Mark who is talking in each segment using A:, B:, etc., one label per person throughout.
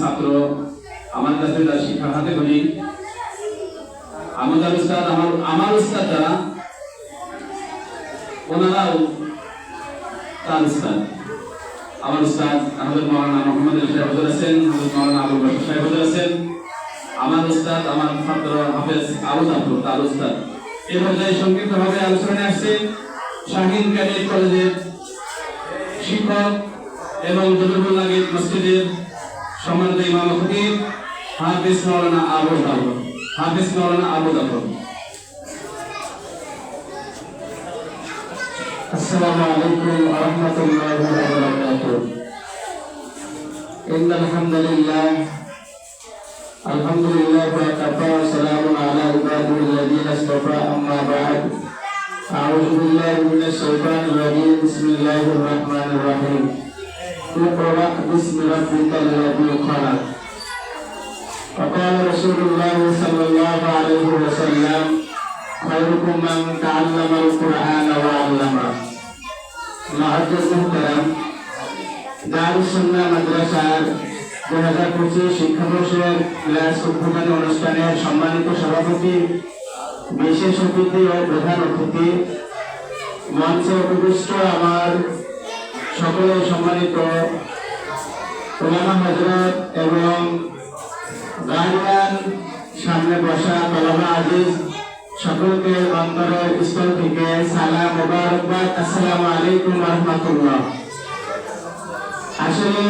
A: ছাত্র, আমার কাছে তার শিক্ষার হাতে করি। আমাদের উস্তাদ, আমার আমার উস্তাদ যারা, ওনারাও তার উস্তাদ। আমার উস্তাদ আমাদের মৌলানা মোহাম্মদ সাহেব হুজুর আছেন আমাদের মৌলানা আবুল বাশর সাহেব হুজুর আছেন। আমার উস্তাদ, আমার ছাত্র হাফেজ আবু জাফর, তার উস্তাদ। এই পর্যায়ে সংক্ষিপ্তভাবে আলোচনায় আসছে। শাহিন ক্যাডেট কলেজের শিক্ষক এবং জরুরুল্লাহ গেট মসজিদের সম্মানিত ইমাম খতিব হাফিজ মাওলানা আবু জাফর হাফিজ মাওলানা আবু জাফর
B: السلام عليكم ورحمة الله وبركاته إن الحمد لله الحمد لله وكفى وسلام على عباده الذين اصطفى أما بعد أعوذ بالله من الشيطان الرجيم بسم الله الرحمن الرحيم اقرأ باسم ربك الذي خلق وقال رسول الله صلى الله عليه وسلم خيركم من تعلم القرآن وعلمه মহাজ্জত মুহতারাম দারুস সুন্নাহ মাদ্রাসার দুই হাজার পঁচিশ শিক্ষাবর্ষের ক্লাস উদ্বোধনী অনুষ্ঠানের সম্মানিত সভাপতি বিশেষ অতিথি ও প্রধান অতিথি মঞ্চে উপবিষ্ট আমার সকলে সম্মানিত ওলামা হজরত এবং গার্ডিয়ান সামনে বসা তলামা আজিজ সকলকে অন্তরের স্থল থেকে সালাম মোবারকবাদ। আসসালামু আলাইকুম রহমতুল্লাহ। আসলে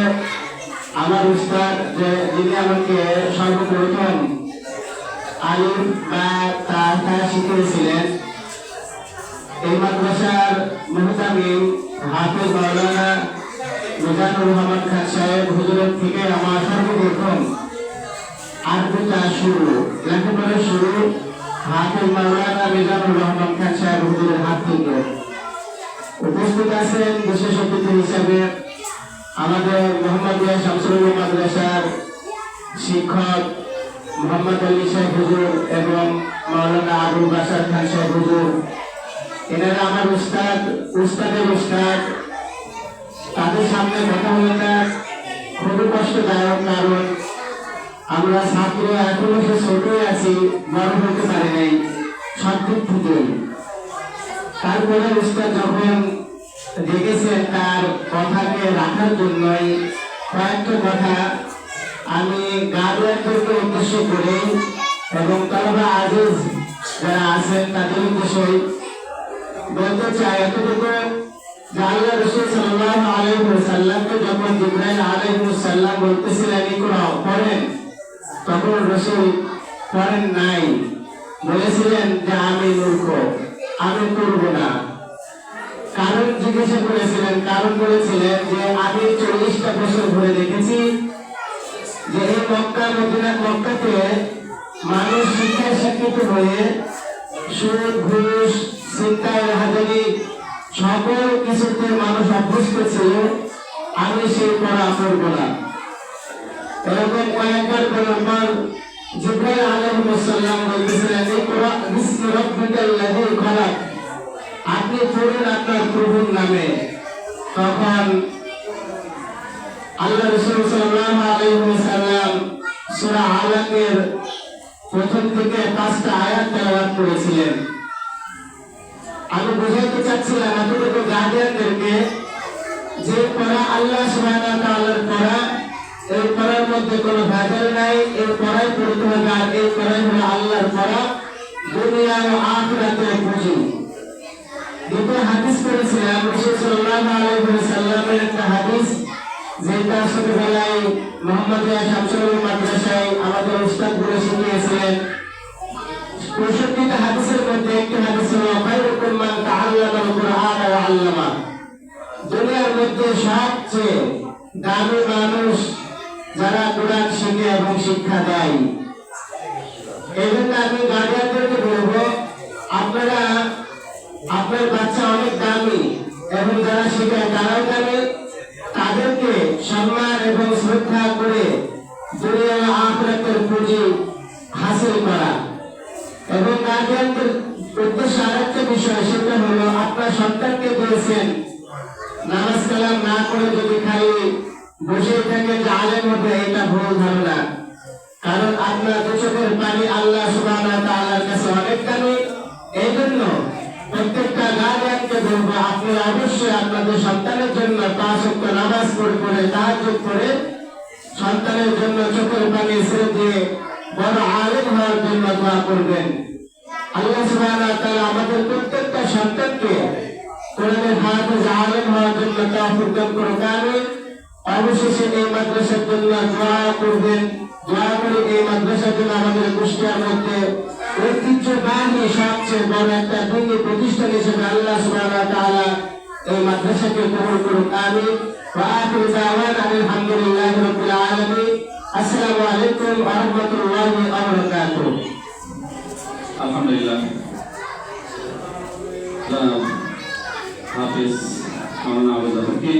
B: আমার উস্তাদ যে যিনি আমাকে সর্বপ্রথম আলিম বা তাহা শিখিয়েছিলেন, এই মাদ্রাসার মুহতামিম হাফিজ মাওলানা মিজানুর রহমান খান সাহেব হুজুরের থেকে আমার সর্বপ্রথম আরবিটা শুরু। লেখাপড়া শুরু হাফিজ মাওলানা মিজানুর রহমান খান সাহেব হুজুরের হাত থেকে। উপস্থিত আছেন বিশেষ অতিথি হিসাবে আমাদের মোহাম্মদিয়া শামসুল মাদ্রাসার শিক্ষক মোহাম্মদ আলী সাহেব হুজুর এবং মাওলানা আবুল বাসার খান সাহেব হুজুর। এনারা আমার উস্তাদ, উস্তাদের উস্তাদ কষ্টদায়ক কারণ আমরা ছাত্র এখনও সে ছোটই আছি বড় হতে পারি নাই সব দিক থেকে তারপরে উস্তাদ যখন দেখেছেন তার কথাকে রাখার জন্যই কয়েকটা কথা আমি গার্ডিয়ানদেরকে উদ্দেশ্য করে এবং তলবা আজিজ যারা আছেন তাদের উদ্দেশ্যে বলতে চাই এতটুকু যে আল্লাহ রসুল সাল্লাল্লাহু আলাইহি ওয়াসাল্লামকে যখন জিবরাইল আলাইহিস সালাম বলতেছিলেন ইকরা পড়েন তখন রসুল পড়েন নাই। বলেছিলেন যে আমি মূর্খ, আমি করব না। কারণ জিজ্ঞাসা করেছিলেন, কারণ বলেছিলেন যে আমি চল্লিশটা বছর ধরে দেখেছি যে এই মক্কা, মদিনা মক্কাতে মানুষ শিক্ষায় শিক্ষিত হয়ে সুদ, ঘুষ চিন্তায় হাজারি সকল কিছুতে মানুষ অভ্যস্ত ছিল, আমি সেই পড়া করব না এরকম কয়েকবার পর জিব্রাইল আলাইহিস সালাম বলতেছিলেন ইকরা বিসমি রাব্বিকাল্লাযী খালাক, আপনি পড়ুন আপনার প্রভুর নামে। তখন আল্লাহ রাসূল সাল্লাল্লাহু আলাইহি ওয়াসাল্লাম সূরা আলাকের প্রথম থেকে পাঁচটা আয়াত তেলাওয়াত করেছিলেন। আমি বুঝাইতে চাচ্ছিলাম এতটুকু গার্ডিয়ানদেরকে যে পড়া আল্লাহ তাআলার পড়া, এই পড়ার মধ্যে কোনো ভেজাল নাই, এই পড়াই পড়তে হবে আর এই পড়াই হলো আল্লাহর পড়া, দুনিয়া ও আখিরাতের পুঁজি। দুটো হাদিস পড়েছিলাম রাসূল সাল্লাল্লাহু আলাইহি ওয়াসাল্লামের একটা হাদিস, যেটা ছোটবেলায় মোহাম্মদিয়া শামসুল মাদ্রাসায় আমাদের দামি মানুষ যারা কোরআন শিখে এবং শিক্ষা দেয়। এই জন্য আমি গার্ডিয়ানদেরকে বলব, আপনারা, আপনার বাচ্চা অনেক দামি এবং যারা শেখায় তারাও দামি তাদেরকে সম্মান এবং শ্রদ্ধা করে দুনিয়া আখরাতের পুঁজি হাসিল করা। এবং গার্ডিয়ানদের উদ্দেশ্য আরেকটা বিষয়, সেটা হলো আপনার সন্তানকে বলেছেন, নামাজ কালাম না করে যদি খালি বসে থেকে যে আলেম হবে এটা ভুল ধারণা। কারণ আপনার দু চোখের পানি আল্লাহ ওয়া কাছে অনেক দামি। এই জন্য প্রত্যেকটা গার্ডিয়ানকে বলব আপনারা অবশ্যই আপনাদের সন্তানের জন্য পাঁচ নামাজ পড়ে পড়ে তাহাজ্জুদ করে সন্তানের জন্য চোখের পানি ছেড়ে দিয়ে বড় আলেম হওয়ার জন্য দোয়া করবেন। আল্লাহ তাআলা আমাদের প্রত্যেকটা সন্তানকে কোরআনের হাফেজ আলেম হওয়ার জন্য তৌফিক দান করুন আমিন। অবশেষে এই মাদ্রাসার জন্য দোয়া করবেন। দোয়া করে এই মাদ্রাসার জন্য আমাদের কুষ্টিয়ার মধ্যে ঐতিহ্যবাহী সবচেয়ে বড় একটা দিনী প্রতিষ্ঠান হিসেবে আল্লাহ সুবহানাহু তাআলা এই মাদ্রাসাকে কবুল করুন আমিন। ওয়া আখিরু আসসালামু আলাইকুম ওয়া রাহমাতুল্লাহি
A: আলহামদুলিল্লাহ। হাফিজ, মাওলানা আবু জাফরকে